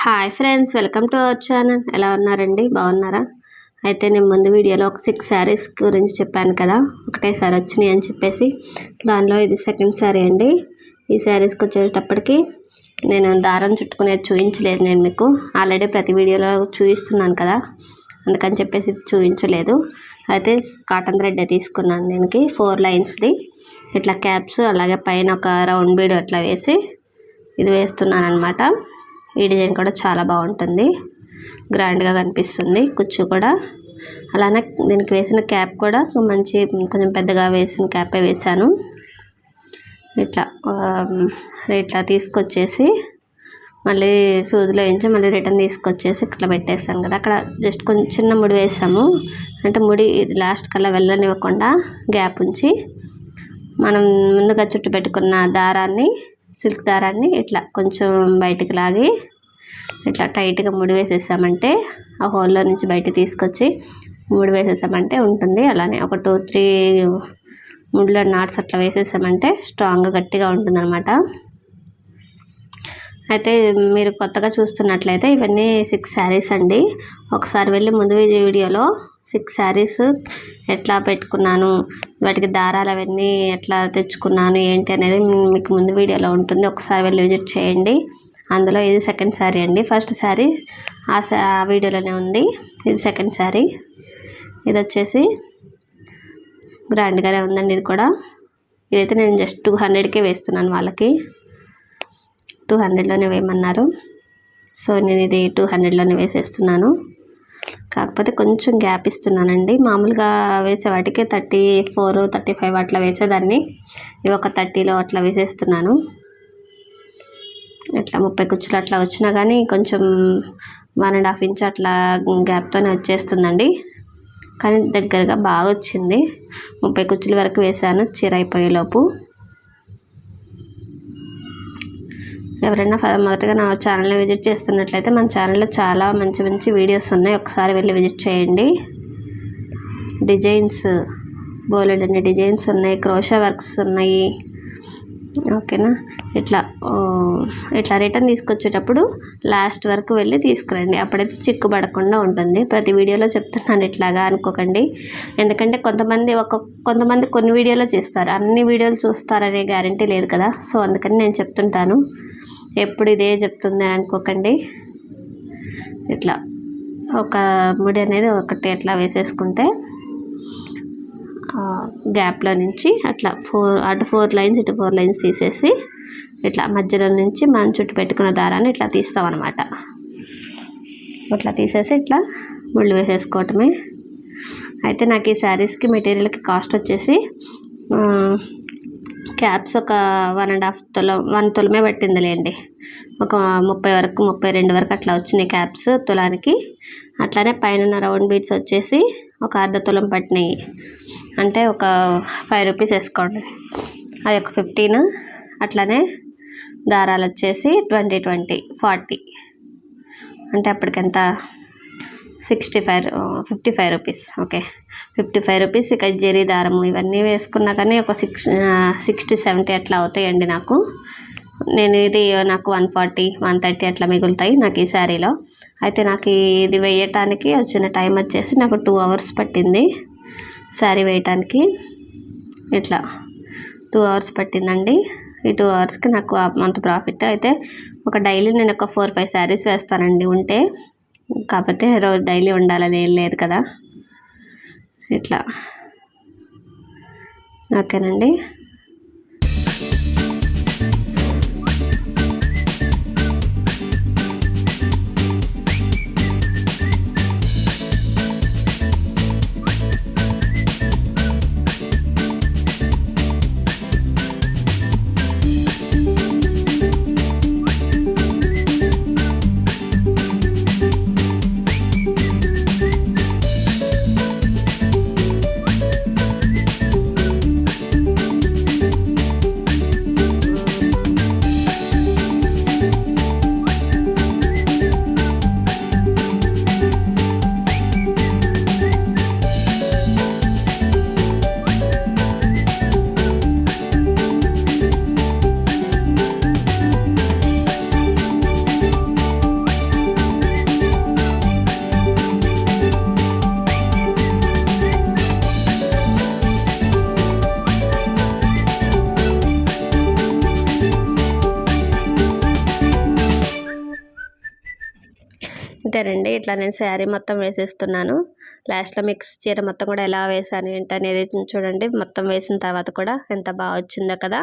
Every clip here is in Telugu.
Hi friends welcome to our channel ఎలా ఉన్నారండి? బాగున్నారా? అయితే నేను ముందు వీడియోలో ఒక సిక్స్ శారీస్ గురించి చెప్పాను కదా. ఒకటేసారి వచ్చినాయి అని చెప్పేసి దానిలో ఇది సెకండ్ శారీ అండి. ఈ శారీస్కి వచ్చేటప్పటికి నేను దారం చుట్టుకునేది చూపించలేదు నేను మీకు. ఆల్రెడీ ప్రతి వీడియోలో చూపిస్తున్నాను కదా. అందుకని చెప్పేసి ఇది చూపించలేదు అయితే కాటన్ థ్రెడ్ తీసుకున్నాను దీనికి ఫోర్ లైన్స్ది ఇట్లా క్యాప్స్ అలాగే పైన ఒక రౌండ్ బీడ్ అట్లా వేసి ఇది వేస్తున్నాను అనమాట ఈ డిజైన్ కూడా చాలా బాగుంటుంది. గ్రాండ్గా కనిపిస్తుంది. కుచ్చు కూడా. అలానే దీనికి వేసిన క్యాప్ కూడా మంచి కొంచెం పెద్దగా వేసిన క్యాపే వేశాను. ఇట్లా ఇట్లా తీసుకొచ్చేసి మళ్ళీ సూదిలో వేయించి మళ్ళీ రిటర్న్ తీసుకొచ్చేసి ఇట్లా పెట్టేస్తాను కదా. అక్కడ జస్ట్ కొంచెం చిన్న ముడి వేసాము. అంటే ముడి ఇది లాస్ట్ కల్లా వెళ్ళనివ్వకుండా గ్యాప్ ఉంచి మనం ముందుగా చుట్టు పెట్టుకున్న దారాన్ని సిల్క్ దారాన్ని ఇట్లా కొంచెం బయటకు లాగి ఇట్లా టైట్గా ముడి వేసేసామంటే ఆ హోల్లో నుంచి బయట తీసుకొచ్చి ముడి వేసేసామంటే ఉంటుంది. అలానే ఒక టూ త్రీ ముడిలో నాట్స్ అట్లా వేసేసామంటే స్ట్రాంగ్గా గట్టిగా ఉంటుందన్నమాట. అయితే మీరు కొత్తగా చూస్తున్నట్లయితే ఇవన్నీ సిక్స్ శారీస్ అండి. ఒకసారి వెళ్ళి ముందు వీడియోలో సిక్స్ శారీస్ ఎట్లా పెట్టుకున్నాను వాటికి దారాలు అవన్నీ ఎట్లా తెచ్చుకున్నాను ఏంటి అనేది మీకు ముందు వీడియోలో ఉంటుంది. ఒకసారి వెళ్ళి విజిట్ చేయండి. అందులో ఇది సెకండ్ శారీ అండి. ఫస్ట్ శారీ ఆ ఆ వీడియోలోనే ఉంది. ఇది సెకండ్ శారీ. ఇది వచ్చేసి గ్రాండ్గానే ఉందండి ఇది కూడా. ఇదైతే నేను జస్ట్ టూ హండ్రెడ్కే వేస్తున్నాను వాళ్ళకి. టూ హండ్రెడ్లోనే వేయమన్నారు. సో నేను ఇది టూ హండ్రెడ్లోనే వేసేస్తున్నాను. కాకపోతే కొంచెం గ్యాప్ ఇస్తున్నానండి. మామూలుగా వేసే వాటికి థర్టీ ఫోర్ థర్టీ ఫైవ్ అట్లా వేసేదాన్ని. ఇవి ఒక థర్టీలో అట్లా వేసేస్తున్నాను. ఇట్లా ముప్పై కుచ్చులు అట్లా వచ్చినా కానీ కొంచెం వన్ అండ్ హాఫ్ ఇంచ్ అట్లా గ్యాప్తోనే వచ్చేస్తుందండి. కానీ దగ్గరగా బాగా వచ్చింది ముప్పై కుచ్చుల వరకు వేసాను చీర అయిపోయేలోపు. ఎవరైనా మొదటగా నా ఛానల్ని విజిట్ చేస్తున్నట్లయితే మన ఛానల్లో చాలా మంచి మంచి వీడియోస్ ఉన్నాయి. ఒకసారి వెళ్ళి విజిట్ చేయండి. డిజైన్స్ బోలెడ్ అన్ని డిజైన్స్ ఉన్నాయి. క్రోషా వర్క్స్ ఉన్నాయి. ఓకేనా? ఇట్లా ఇట్లా రిటర్న్ తీసుకొచ్చేటప్పుడు లాస్ట్ వరకు వెళ్ళి తీసుకురండి. అప్పుడైతే చిక్కు పడకుండా ఉంటుంది. ప్రతి వీడియోలో చెప్తున్నాను ఇట్లాగా అనుకోకండి. ఎందుకంటే కొంతమంది ఒక కొంతమంది కొన్ని వీడియోలో చేస్తారు. అన్ని వీడియోలు చూస్తారనే గ్యారంటీ లేదు కదా. సో అందుకని నేను చెప్తుంటాను. ఎప్పుడు ఇదే చెప్తుంది అనుకోకండి. ఇట్లా ఒక ముడి అనేది ఒకటి ఎట్లా వేసేసుకుంటే గ్యాప్లో నుంచి అట్లా ఫోర్ అటు ఫోర్ లైన్స్ ఇటు ఫోర్ లైన్స్ తీసేసి ఇట్లా మధ్యలో నుంచి మనం చుట్టూ పెట్టుకున్న దారాన్ని ఇట్లా తీస్తాం అనమాట ఇట్లా తీసేసి ఇట్లా ముళ్ళు వేసేసుకోవటమే. అయితే నాకు ఈ శారీస్కి మెటీరియల్కి కాస్ట్ వచ్చేసి క్యాప్స్ ఒక వన్ అండ్ హాఫ్ తులం వన్ తులమే పట్టిందిలేండి. ఒక ముప్పై వరకు ముప్పై రెండు వరకు అట్లా వచ్చినాయి క్యాప్స్ తులానికి. అట్లానే పైన రౌండ్ బీట్స్ వచ్చేసి ఒక అర్ధ తులం పట్టినాయి. అంటే ఒక ఫైవ్ రూపీస్ వేసుకోండి. అది ఒక ఫిఫ్టీన్. అట్లానే దారాలు వచ్చేసి ట్వంటీ ట్వంటీ ఫార్టీ. అంటే అప్పటికెంత? Sixty five fifty five rupees. Okay. Fifty five rupees ఇక జరీ దారము ఇవన్నీ వేసుకున్నా కానీ ఒక సిక్స్ సిక్స్టీ సెవెంటీ అట్లా అవుతాయండి నాకు. నేను ఇది నాకు వన్ ఫార్టీ వన్ థర్టీ అట్లా మిగులుతాయి నాకు ఈ శారీలో. అయితే నాకు ఇది వేయటానికి వచ్చిన టైం వచ్చేసి నాకు టూ అవర్స్ పట్టింది శారీ వేయటానికి. ఇట్లా టూ అవర్స్ పట్టిందండి. ఈ టూ అవర్స్కి నాకు అంత ప్రాఫిట్ అయితే ఒక డైలీ నేను ఒక ఫోర్ ఫైవ్ శారీస్ వేస్తానండి ఉంటే. కాకపోతే రోజు డైలీ ఉండాలని ఏం లేదు కదా. ఇట్లా. ఓకేనండి. ఇంతేనండి ఇట్లా నేను శారీ మొత్తం వేసేస్తున్నాను. లాస్ట్లో మిక్స్ చీర మొత్తం కూడా ఎలా వేసాను ఏంటి అనేది చూడండి. మొత్తం వేసిన తర్వాత కూడా ఎంత బాగా వచ్చిందో కదా.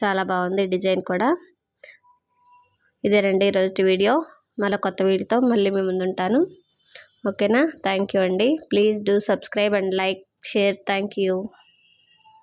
చాలా బాగుంది డిజైన్ కూడా. ఇదేనండి ఈరోజు వీడియో. మళ్ళీ కొత్త వీడియోతో మళ్ళీ మీ ముందు ఉంటాను. ఓకేనా? థ్యాంక్ యూ అండి. Please do subscribe and like share. Thank you.